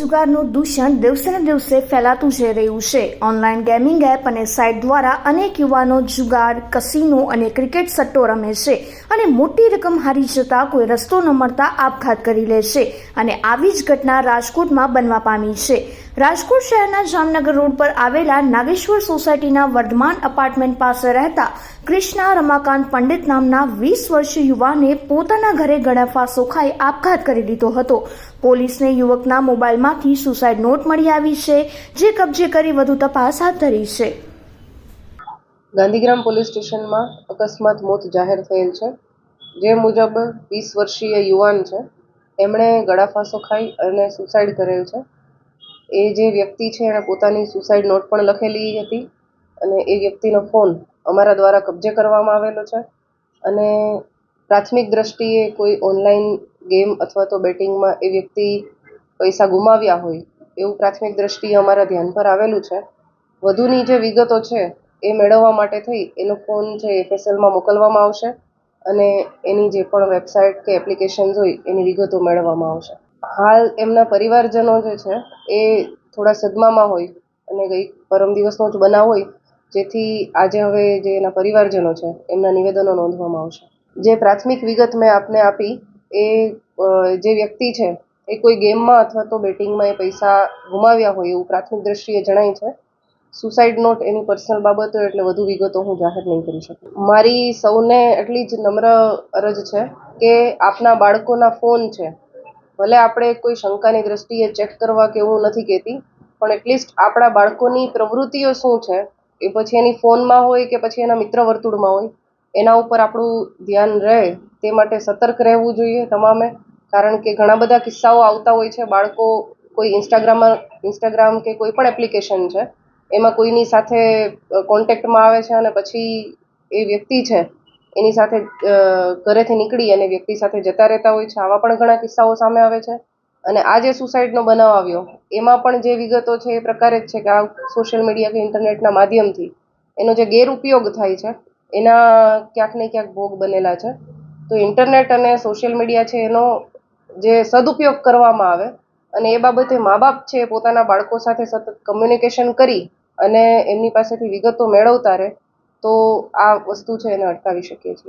જુગારનું દૂષણ દિવસે ને દિવસે ફેલાતું જઈ રહ્યું છે. ઓનલાઈન ગેમિંગ એપ અને સાઇટ દ્વારા અનેક યુવાનો જુગાર કસીનો અને ક્રિકેટ સટ્ટો રમે છે અને મોટી રકમ હારી જતા કોઈ રસ્તો ન મળતા આપઘાત કરી લે છે અને આવી જ ઘટના રાજકોટમાં બનવા પામી છે. રાજકોટ શહેરના જામનગર રોડ પર આવેલા નાગેશ્વર સોસાયટીના વર્ધમાન અપાર્ટમેન્ટ પાસે રહેતા કૃષ્ણા રમાકાંત પંડિત નામના વીસ વર્ષીય યુવાને પોતાના ઘરે ગળાફા સોખાઈ આપઘાત કરી લીધો હતો. પોલીસને યુવકના મોબાઈલમાંથી સુસાઇડ નોટ મળી આવી છે, જે કબજે કરી વધુ તપાસ હાથ ધરી છે. ગાંધીગ્રામ પોલીસ સ્ટેશનમાં અકસ્માત મોત જાહેર થયેલ છે. જે મુજબ વીસ વર્ષીય યુવાન છે. એમણે ગળાફાંસો ખાઈ અને સુસાઇડ કરેલ છે. એ જે વ્યક્તિ છે એણે પોતાની સુસાઇડ નોટ પણ લખેલી હતી અને એ વ્યક્તિનો ફોન અમારા દ્વારા કબજે કરવામાં આવેલો છે. અને પ્રાથમિક દ્રષ્ટિએ કોઈ ઓનલાઈન ગેમ અથવા તો બેટિંગમાં એ વ્યક્તિ પૈસા ગુમાવ્યા હોય એવું પ્રાથમિક દ્રષ્ટિએ અમારા ધ્યાન પર આવેલું છે. વધુની જે વિગતો છે એ મેળવવા માટે થઈ એનો ફોન છે એફએસએલમાં મોકલવામાં આવશે અને એની જે પણ વેબસાઇટ કે એપ્લિકેશન્સ હોય એની વિગતો મેળવવામાં આવશે. હાલ એમના પરિવારજનો જે છે, એ થોડા સદમામાં હોય અને ગઈ પરમ દિવસનો જ બનાવ હોય, જેથી આજે હવે જે એના પરિવારજનો છે, એમના નિવેદનો નોંધવામાં આવશે. જે પ્રાથમિક વિગત મેં આપને આપી, એ જે વ્યક્તિ છે, એ કોઈ ગેમમાં અથવા તો બેટિંગમાં એ પૈસા ગુમાવ્યા હોય એવું પ્રાથમિક દ્રષ્ટિએ જણાય છે. સુસાઇડ નોટ એની પર્સનલ બાબતો એટલે વધુ વિગતો હું જાહેર નહીં કરી શકું. મારી સૌને એટલી જ નમ્ર અરજ છે કે આપના બાળકોના ફોન છે ભલે આપણે કોઈ શંકાની દ્રષ્ટિએ ચેક કરવા કે એવું નથી કહેતી, પણ એટલીસ્ટ આપણા બાળકોની પ્રવૃત્તિઓ શું છે? એ પછી એની ફોનમાં હોય કે પછી એના મિત્ર વર્તુળમાં હોય, એના ઉપર આપણું ધ્યાન રહે, તે માટે સતર્ક રહેવું જોઈએ તમામે. કારણ કે ઘણા બધા કિસ્સાઓ આવતા હોય છે, બાળકો કોઈ ઇન્સ્ટાગ્રામમાં ઇન્સ્ટાગ્રામ કે કોઈ પણ એપ્લિકેશન છે, એમાં કોઈની સાથે કોન્ટેક્ટમાં આવે છે અને પછી એ વ્યક્તિ છે એની સાથે ઘરેથી નીકળી અને વ્યક્તિ સાથે જતા રહેતા હોય છે. આવા પણ ઘણા કિસ્સાઓ સામે આવે છે. અને આ જે સુસાઇડનો બનાવ આવ્યો, એમાં પણ જે વિગતો છે એ પ્રકારે જ છે કે આ સોશિયલ મીડિયા કે ઇન્ટરનેટના માધ્યમથી એનો જે ગેરઉપયોગ થાય છે, એના ક્યાંક ને ક્યાંક ભોગ બનેલા છે. તો ઇન્ટરનેટ અને સોશિયલ મીડિયા છે એનો જે સદુપયોગ કરવામાં આવે અને એ બાબતે મા બાપ છે પોતાના બાળકો સાથે સતત કમ્યુનિકેશન કરી અને એમની પાસેથી વિગતો મેળવતા રહે તો આ વસ્તુ છે એને અટકાવી શકીએ છીએ.